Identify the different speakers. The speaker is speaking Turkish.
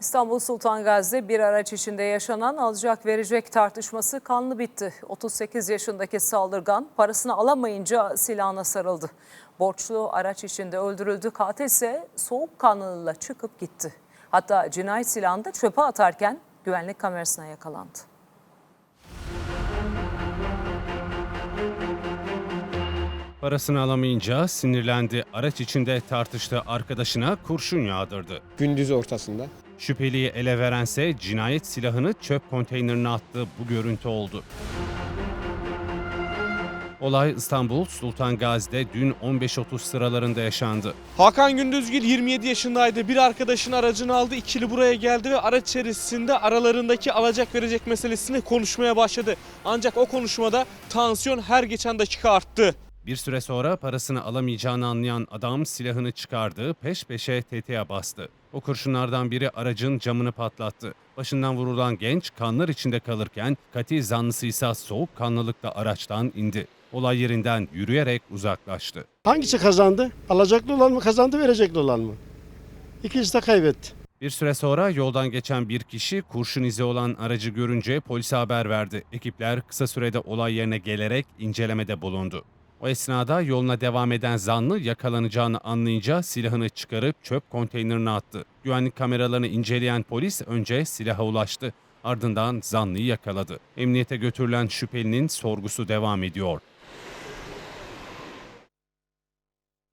Speaker 1: İstanbul Sultan Gazi'de bir araç içinde yaşanan alacak verecek tartışması kanlı bitti. 38 yaşındaki saldırgan parasını alamayınca silahına sarıldı. Borçlu araç içinde öldürüldü. Katil ise soğukkanlılığıyla çıkıp gitti. Hatta cinayet silahını da çöpe atarken güvenlik kamerasına yakalandı.
Speaker 2: Parasını alamayınca sinirlendi. Araç içinde tartıştı arkadaşına kurşun yağdırdı.
Speaker 3: gündüz ortasında.
Speaker 2: Şüpheliyi ele verense cinayet silahını çöp konteynerine attı. Bu görüntü oldu. Olay İstanbul Sultan Gazi'de dün 15.30 sıralarında yaşandı.
Speaker 4: Hakan Gündüzgil 27 yaşındaydı. Bir arkadaşın aracını aldı. İkili buraya geldi ve araç içerisinde aralarındaki alacak verecek meselesini konuşmaya başladı. Ancak o konuşmada tansiyon her geçen dakika arttı.
Speaker 2: Bir süre sonra parasını alamayacağını anlayan adam silahını çıkardı, peş peşe tetiğe bastı. O kurşunlardan biri aracın camını patlattı. Başından vurulan genç kanlar içinde kalırken katil zanlısı ise soğuk kanlılıkla araçtan indi. Olay yerinden yürüyerek uzaklaştı.
Speaker 5: Hangisi kazandı? Alacaklı olan mı kazandı, verecekli olan mı? İkisi de kaybetti.
Speaker 2: Bir süre sonra yoldan geçen bir kişi kurşun izi olan aracı görünce polise haber verdi. Ekipler kısa sürede olay yerine gelerek incelemede bulundu. O esnada yoluna devam eden zanlı yakalanacağını anlayınca silahını çıkarıp çöp konteynerine attı. Güvenlik kameralarını inceleyen polis önce silaha ulaştı. Ardından zanlıyı yakaladı. Emniyete götürülen şüphelinin sorgusu devam ediyor.